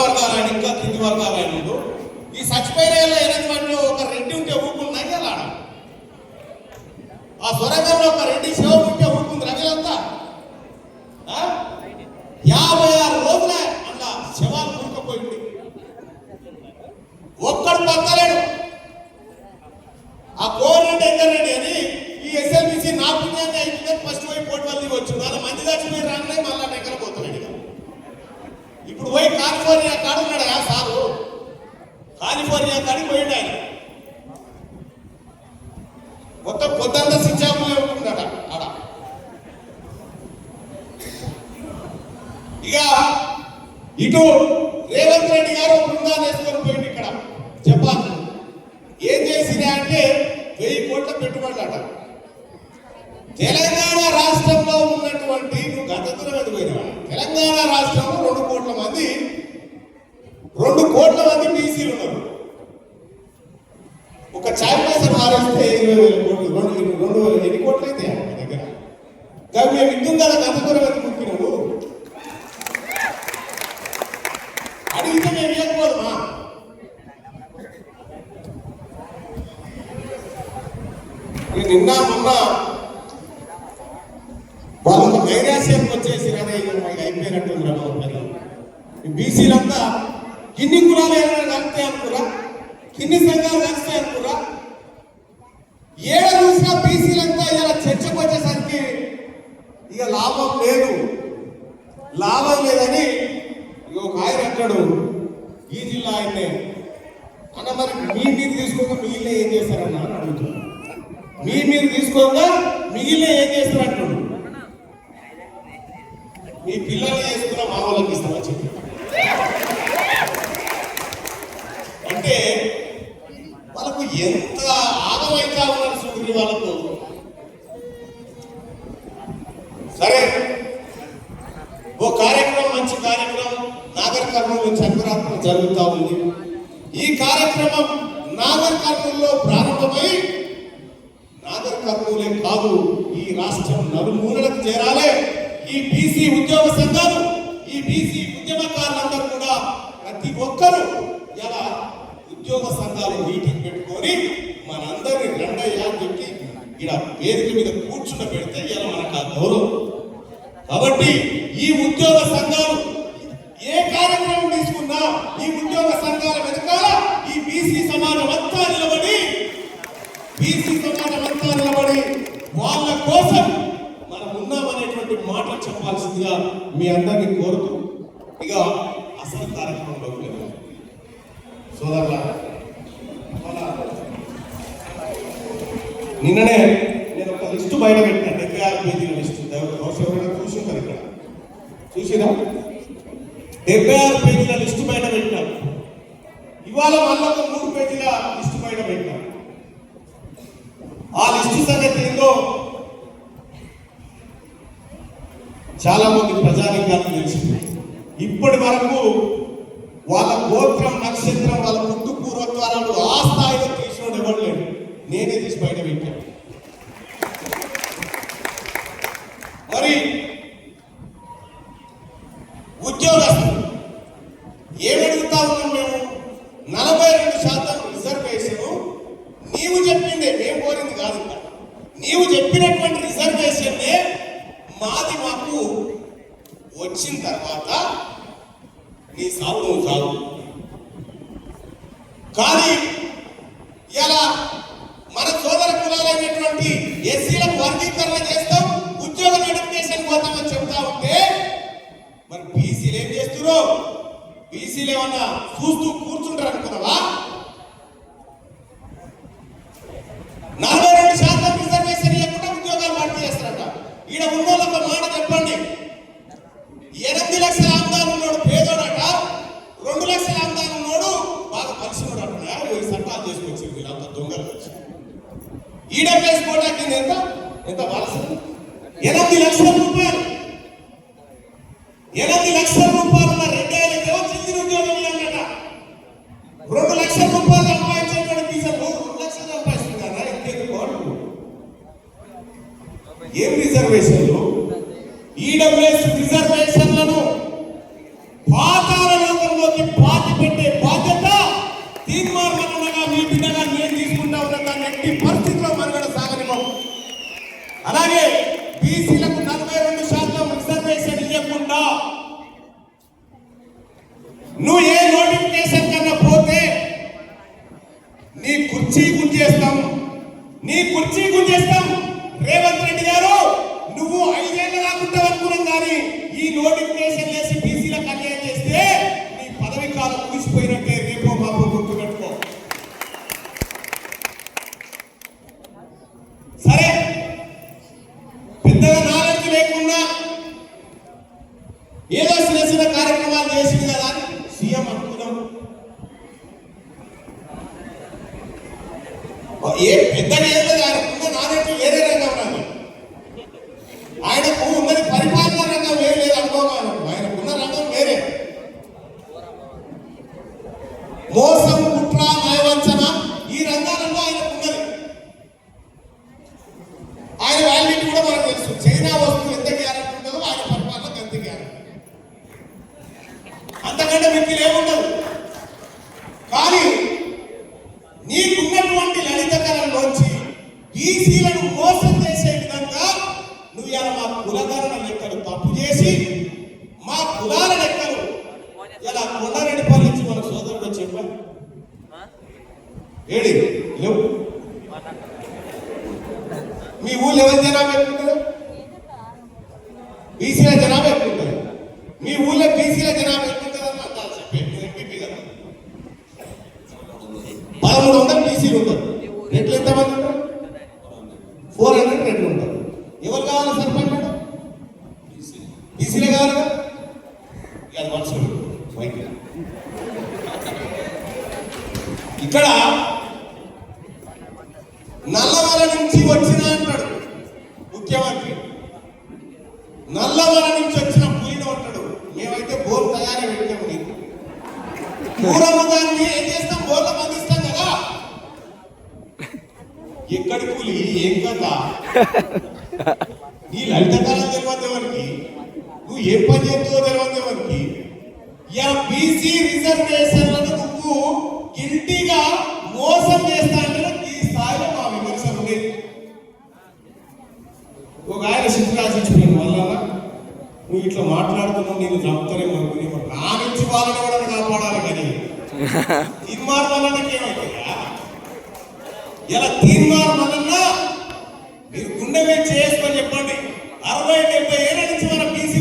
వర్గాలు ఆయన ఇంకా కింది వర్గాలు ఆయన ఉండు. ఈ చచ్చిపోయిన వాళ్ళ ఒక రెడ్డి ఉంటే ఊపుకుందా ఇలా ఆ స్వరంగంలో ఒక రెడ్డి శివ ఉంటే ఊపుకుంది రవిలంతా యాభై ఆరు రోజుల అట్లా శవాలు కూరుకుపోయింది ఒక్కడు పక్కలేడు ఆ కోరెడ్డి ఎందరెడ్డి అని ఈ ఎస్ఎల్బిసి నాకు ఫస్ట్ వైపు పోటీ వచ్చింది వాళ్ళ మంది దాచిపోయి రాగానే మళ్ళా ఎక్కడ పోతారు. ఇప్పుడు పోయి కాలిఫోర్నియా కాడున్నాడు కదా సారు. కాలిఫోర్నియా కాడికి పోయిండు ఆయన. మొత్తం పొద్దంతా శిక్షాపులే ఉంటుందట ఆడ. ఇక ఇటు రేవంత్ రెడ్డి గారు బృందాన్ని వేసుకొని పోయింది ఇక్కడ. జపాన్. ఏం చేసింది అంటే వెయ్యి కోట్ల పెట్టుబడులట. తెలంగాణ రాష్ట్రంలో ఉన్నటువంటి నువ్వు గత తెలంగాణ రాష్ట్రంలో రెండు కోట్ల రెండు కోట్ల మంది బీసీలు ఉన్నారు. ఒక చాయ్ పైసలు మారేస్తే ఇరవై వేల కోట్లు రెండు రెండు ఎన్ని కోట్లు అయితే మన దగ్గర? కానీ మేము ఇద్దాం కదా గత దూరం ఎందుకు ముక్కి అడిగితే మేము ఇవ్వకపోదుమా నిన్న మొన్న వాళ్ళకు నైరాశ్యం వచ్చేసి అదే ఇక అయిపోయినట్టుంది బీసీలంతా కిన్ని కులాలు ఏమైనా కలిస్తే అనుకురా కిన్ని సంఘాలు కలిస్తే అనుకురా ఏడ చూసినా బీసీలంతా ఇలా చర్చకు వచ్చేసరికి ఇక లాభం లేదు. లాభం లేదని ఒక ఆయన అంటాడు ఈ జిల్లా ఆయనే అన్న మరి మీ మీరు తీసుకోక మిగిలిన ఏం చేస్తారన్న అని అడుగుతున్నాడు. మీ మీరు తీసుకోక మిగిలిన ఏం చేస్తారంటాడు? మీ పిల్లల్ని చేసుకున్న మా వాళ్ళకి ఇస్తామని చెప్పి అంటే వాళ్ళకు ఎంత ఆగమైతా ఉన్నారు సూర్యుని వాళ్ళకు సరే ఓ కార్యక్రమం మంచి కార్యక్రమం నాగర్ కర్నూలు చక్రాత్మ జరుగుతూ ఉంది. ఈ కార్యక్రమం నాగర్ కర్నూలులో ప్రారంభమై నాగర్ కర్నూలే కాదు ఈ రాష్ట్రం నలుమూలలకు చేరాలే. ఈ బీసీ ఉద్యోగ సంఘాలు ఈ బీసీ ఉద్యమకారులందరూ కూడా ప్రతి ఒక్కరూ ఇలా ఉద్యోగ సంఘాలు మీటింగ్ పెట్టుకొని మనందరినీ రెండయ్యా అని చెప్పి ఇక్కడ వేదిక మీద కూర్చున్న పెడితే ఇలా మనకు ఆ గౌరవం. కాబట్టి ఈ ఉద్యోగ సంఘాలు కోసం మనం ఉన్నామనేటువంటి మాటలు చెప్పాల్సిందిగా మీ అందరినీ కోరుతూ ఇక అసలు కార్యక్రమంలోకి వెళ్దాం సోదరుల నిన్ననే నేను ఒక లిస్టు బయట పెట్టిన డెబ్బై ఆరు పేజీల లిస్టు. బహుశా ఎవరైనా చూసింటారు ఇక్కడ? చూసినా డెబ్బై ఆరు పేజీల లిస్టు బయట పెట్టినా. ఇవాళ మళ్ళీ ఒక మూడు పేజీల లిస్టు బయట పెట్టినా. ఆ లిస్టు సంగతి ఏందో చాలా మంది ప్రజానికానికి తెలిసింది ఇప్పటి వరకు వాళ్ళ గోత్రం నక్షత్రం వాళ్ళ ముందు పూర్వత్వాలను ఆ స్థాయిలో తీసుకోవడం ఇవ్వలేదు నేనే తీసి బయట పెట్టాను. నీ కాదు. కానీ ఇలా మన సోదర కులాలైనటువంటి ఎస్సీలకు వర్గీకరణ చేస్తాం ఉద్యోగ నోటిఫికేషన్ పోతామని చెప్తా ఉంటే మరి బీసీలు ఏం చేస్తున్నారు బీసీలు ఏమన్నా చూస్తూ కూర్చుంటారు అనుకున్నావా ఈడబ్ల్యూఎస్ కోటా కింద ఎంత ఎంత వలస ఎనిమిది లక్షల రూపాయలు ఎనిమిది లక్షల కుర్చీ గుంజేస్తాం. నీ కుర్చీ గుంజేస్తాం. రేవంత్ రెడ్డి గారు నువ్వు ఐదేళ్ళు రాకుంటావు అనుకున్నాం కానీ ఈ నోటిఫికేషన్ చేసి బీసీలకు అన్యాయం చేస్తే నీ పదవి కాలం ముగిసిపోయినట్టే రేపో బాబు గుర్తు పెట్టుకో సరే పెద్దగా నాలెడ్జ్ లేకున్నా ఏదో చిన్న చిన్న కార్యక్రమాలు చేసింది కదా అని సీఎం అనుకున్నాం ఏ పెద్ద ఏం ఆయనకున్న నాలెడ్జ్ వేరే రంగం నాకు ఆయనకు ఉన్నది పరిపాలన రంగం వేరు లేదు అనుకోవాలి ఆయనకున్న రంగం వేరే. మోసం ఏడి? లేవు మీ ఊళ్ళో ఎవరి జనాభా ఎక్కువ? బీసీల జనాభా ఎక్కువ మీ ఊళ్ళో బీసీల జనాభా ఎక్కువ ఎంపీపీ కదా పదమూడు వందలు బీసీలు ఉంటారు. రెట్లు ఎంతమంది ఉంటారు? ఫోర్ హండ్రెడ్ రెట్లు ఉంటారు. ఎవరు కావాలి సర్పంచ్ బీసీలే కావాలి కదా? అది మనసులో ఇక్కడ పూరము దాన్ని ఏం చేస్తాం? బోర్ల మందిస్తాం కదా. ఎక్కడి కూలి? ఏం కదా నీ లలిత కాలం తెలియదు ఎవరికి? నువ్వు ఏం పని చేస్తావో తెలియదు ఎవరికి? యా బీసీ రిజర్వేషన్లను నువ్వు గిల్టీగా మోసం చేస్తా అంటే ఈ స్థాయిలో మా విమర్శలు ఉండేది ఒక ఆయన శిక్షరాశించిపోయిన వల్ల నువ్వు ఇట్లా మాట్లాడుతున్నావు నేను చంపుతానేమో అనుకుని నా నుంచి వాళ్ళని కూడా కాపాడాలి కానీ తీర్మార్ వల్లకి ఏమైందయ్యా? ఇలా తీర్మార్ వలన మీరు గుండె మీద చేసుకొని చెప్పండి. అరవై డెబ్బై ఏళ్ళ నుంచి మన బీసీ